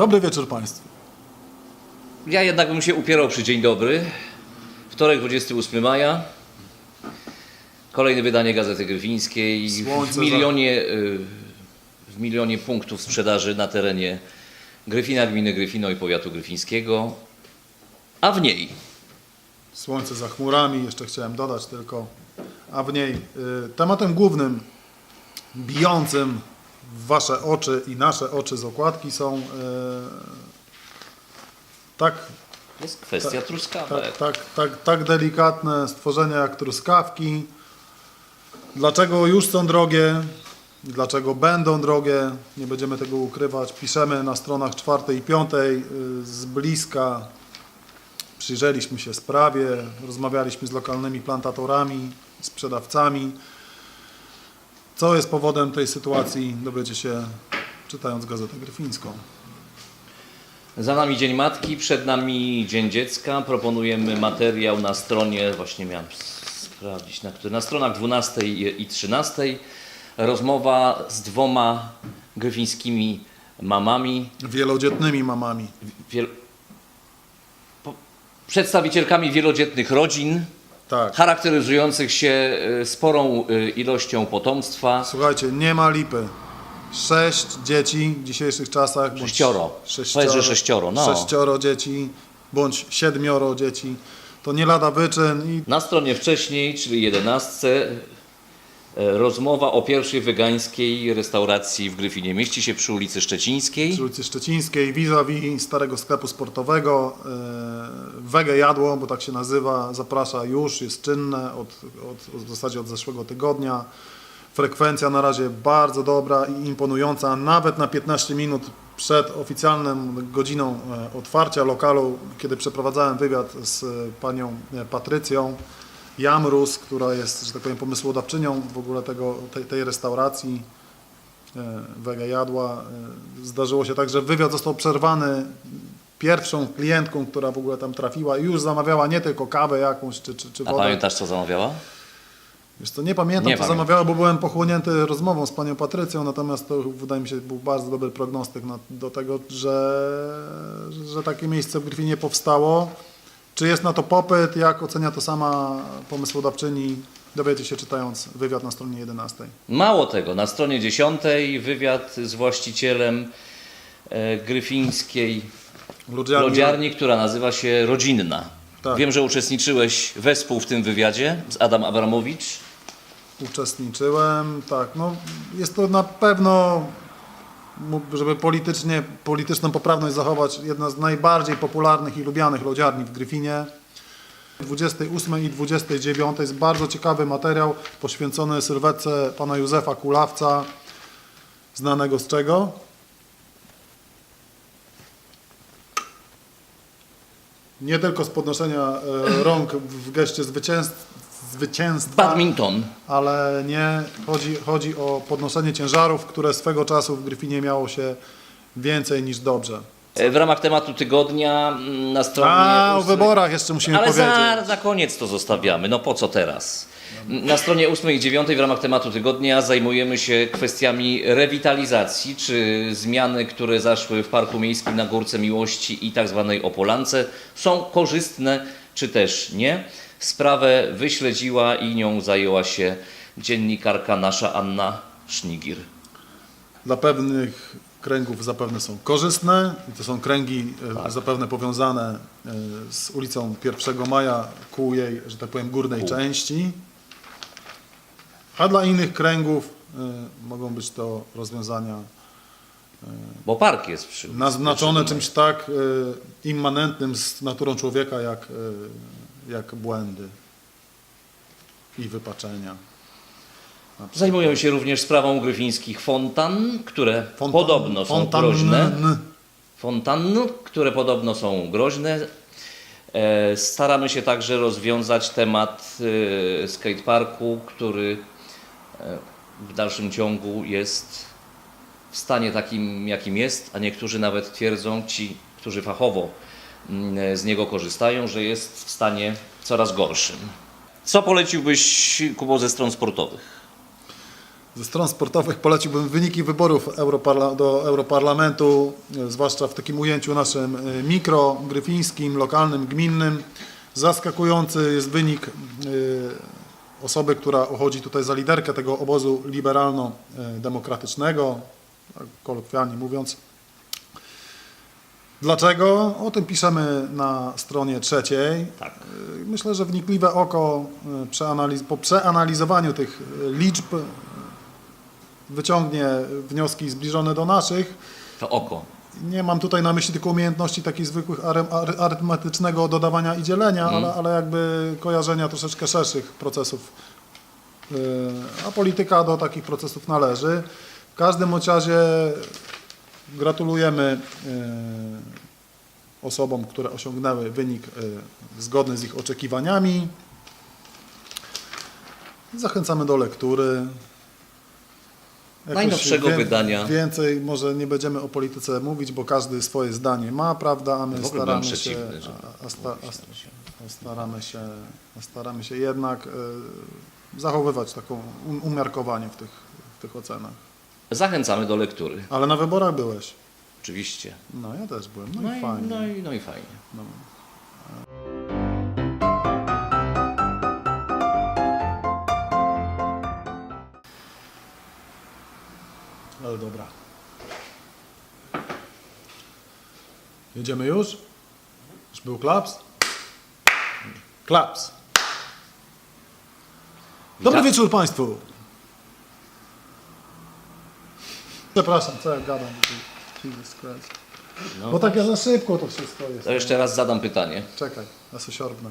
Dobry wieczór Państwu. Ja jednak bym się upierał przy dzień dobry. Wtorek 28 maja. Kolejne wydanie Gazety Gryfińskiej. W Słońce za- milionie, y, w milionie punktów sprzedaży na terenie Gryfina, gminy Gryfino i powiatu gryfińskiego. A w niej Słońce za chmurami, jeszcze chciałem dodać tylko, a w niej y, tematem głównym, bijącym w Wasze oczy i nasze oczy z okładki są y, tak, jest kwestia truskawek. tak, tak, tak, tak delikatne stworzenia jak truskawki. Dlaczego już są drogie? Dlaczego będą drogie? Nie będziemy tego ukrywać. Piszemy na stronach czwartej i piątej y, z bliska. Przyjrzeliśmy się sprawie, rozmawialiśmy z lokalnymi plantatorami, sprzedawcami. Co jest powodem tej sytuacji, dowiecie się czytając Gazetę Gryfińską. Za nami Dzień Matki, przed nami Dzień Dziecka. Proponujemy materiał na stronie, właśnie miałem sprawdzić, na, której- na stronach 12 i 13. Rozmowa z dwoma gryfińskimi mamami, Wielodzietnymi mamami. wiel... po... przedstawicielkami wielodzietnych rodzin, Tak. charakteryzujących się e, sporą e, ilością potomstwa. Słuchajcie, nie ma lipy. Sześć dzieci w dzisiejszych czasach. bądź Sześcioro. Powiedz, że sześcioro, no. Sześcioro dzieci, bądź siedmioro dzieci. To nie lada wyczyn i Na stronie wcześniej, czyli 11, e, rozmowa o pierwszej wegańskiej restauracji w Gryfinie. Mieści się przy ulicy Szczecińskiej. przy ulicy Szczecińskiej, vis-a-vis starego sklepu sportowego. Wege jadło, bo tak się nazywa, zaprasza już, jest czynne od, od, w zasadzie od zeszłego tygodnia. Frekwencja na razie bardzo dobra i imponująca, nawet na 15 minut przed oficjalną godziną e, otwarcia lokalu, kiedy przeprowadzałem wywiad z e, panią e, Patrycją Jamrus, która jest, że tak powiem, pomysłodawczynią w ogóle tego, tej, tej restauracji. Wege jadła. Zdarzyło się tak, że wywiad został przerwany pierwszą klientką, która w ogóle tam trafiła i już zamawiała nie tylko kawę jakąś czy, czy, czy A wodę. pamiętasz, co zamawiała? Wiesz co, nie pamiętam, Nie co pamiętam. zamawiała, bo byłem pochłonięty rozmową z panią Patrycją, natomiast to wydaje mi się był bardzo dobry prognostyk na, do tego, że, że takie miejsce w Gryfinie powstało. Czy jest na to popyt, jak ocenia to sama pomysłodawczyni, dowiecie się czytając wywiad na stronie 11. Mało tego, na stronie 10 wywiad z właścicielem e, gryfińskiej Ludziarni, lodziarni, która nazywa się Rodzinna. Tak. Wiem, że uczestniczyłeś wespół w tym wywiadzie z Adam Abramowicz. uczestniczyłem, tak, no jest to na pewno, mógł- żeby politycznie, polityczną poprawność zachować, jedna z najbardziej popularnych i lubianych lodziarni w Gryfinie. 28 i 29 jest bardzo ciekawy materiał poświęcony sylwetce pana Józefa Kulawca, znanego z czego? Nie tylko z podnoszenia e, rąk w geście zwycięstw, zwycięstwa, Badminton. ale nie, chodzi, chodzi o podnoszenie ciężarów, które swego czasu w Gryfinie miało się więcej niż dobrze. E, W ramach tematu tygodnia mm, na stronie... A, o wyborach jeszcze musimy Ale powiedzieć. za, na koniec to zostawiamy. No po co teraz? Na stronie 8 i 9 w ramach tematu tygodnia zajmujemy się kwestiami rewitalizacji, czy zmiany, które zaszły w Parku Miejskim na Górce Miłości i tak zwanej Opolance są korzystne, czy też nie. Sprawę wyśledziła i nią zajęła się dziennikarka nasza Anna Sznigir. Dla pewnych kręgów zapewne są korzystne i to są kręgi e, zapewne powiązane e, z ulicą 1 Maja ku jej, że tak powiem, górnej części. A dla innych kręgów e, mogą być to rozwiązania Bo park jest przy naznaczone 1 czymś tak e, immanentnym z naturą człowieka, jak, e, jak błędy i wypaczenia. Zajmują się również sprawą gryfińskich fontan, które Fontan- podobno są fontanny. groźne. Fontan, które podobno są groźne. E, Staramy się także rozwiązać temat e, skateparku, który w dalszym ciągu jest w stanie takim, jakim jest, a niektórzy nawet twierdzą, ci, którzy fachowo mm, z niego korzystają, że jest w stanie coraz gorszym. Co poleciłbyś, Kubo, ze stron sportowych? Ze stron sportowych poleciłbym wyniki wyborów Europarla- do Europarlamentu, e, zwłaszcza w takim ujęciu naszym e, mikro, gryfińskim, lokalnym, gminnym. Zaskakujący jest wynik e, osoby, która uchodzi tutaj za liderkę tego obozu liberalno-demokratycznego, kolokwialnie mówiąc. Dlaczego? O tym piszemy na stronie trzeciej. Tak. Myślę, że wnikliwe oko y, przeanaliz- po przeanalizowaniu tych y, liczb y, wyciągnie wnioski zbliżone do naszych. To oko. Nie mam tutaj na myśli tylko umiejętności takich zwykłych ary- ary- arytmetycznego dodawania i dzielenia, ale, ale jakby kojarzenia troszeczkę szerszych procesów. Y, A polityka do takich procesów należy. W każdym razie gratulujemy y, osobom, które osiągnęły wynik y, zgodny z ich oczekiwaniami. Zachęcamy do lektury. Najnowszego wydania. Więcej może nie będziemy o polityce mówić, bo każdy swoje zdanie ma, prawda, a my byłem staramy się, a, a, sta, a, a staramy się, a staramy się jednak y, zachowywać taką um, umiarkowanie w tych, w tych ocenach. Zachęcamy do lektury. Ale na wyborach byłeś. Oczywiście. No ja też byłem, no, No i i, fajnie. no, i, no i fajnie. No. Ale dobra. Jedziemy już? Już był klaps? Klaps. Dobry Witam. wieczór Państwu. Przepraszam, co ja gadam. Jesus Christ. No. Bo tak ja za szybko to wszystko jest. To jeszcze raz zadam pytanie. Czekaj, ja sobie siorbnę.